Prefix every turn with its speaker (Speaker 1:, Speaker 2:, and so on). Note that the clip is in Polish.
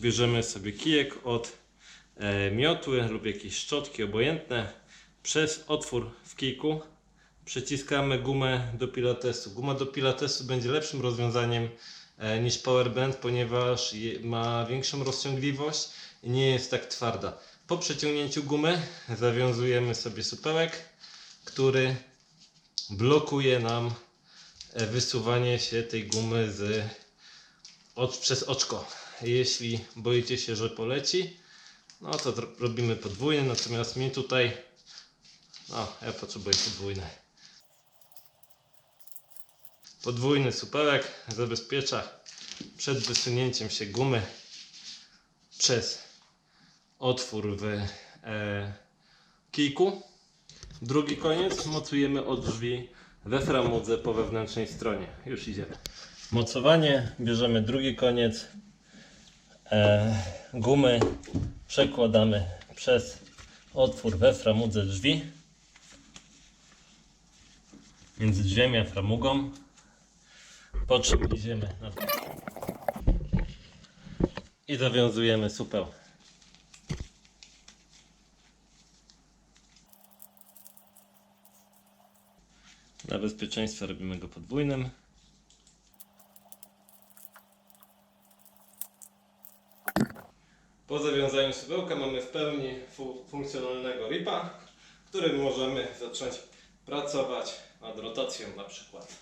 Speaker 1: bierzemy sobie kijek od e, miotły lub jakieś szczotki obojętne. Przez otwór w kijku przyciskamy gumę do pilatesu. Guma do pilatesu będzie lepszym rozwiązaniem e, niż powerband, ponieważ ma większą rozciągliwość i nie jest tak twarda. Po przeciągnięciu gumy zawiązujemy sobie supełek, który blokuje nam e, wysuwanie się tej gumy z, od, przez oczko. Jeśli boicie się, że poleci, no to robimy podwójny, natomiast mi tutaj, no ja potrzebuję podwójny. Podwójny supełek zabezpiecza przed wysunięciem się gumy przez otwór w e, kijku. Drugi koniec mocujemy od drzwi we framudze po wewnętrznej stronie. Już idziemy. Mocowanie. Bierzemy drugi koniec gumy. Przekładamy przez otwór we framudze drzwi. Między drzwiami a framugą. Po czym idziemy na i zawiązujemy supeł. Dla bezpieczeństwa robimy go podwójnym. Po zawiązaniu supełka mamy w pełni fu- funkcjonalnego ripa, którym możemy zacząć pracować nad rotacją na przykład.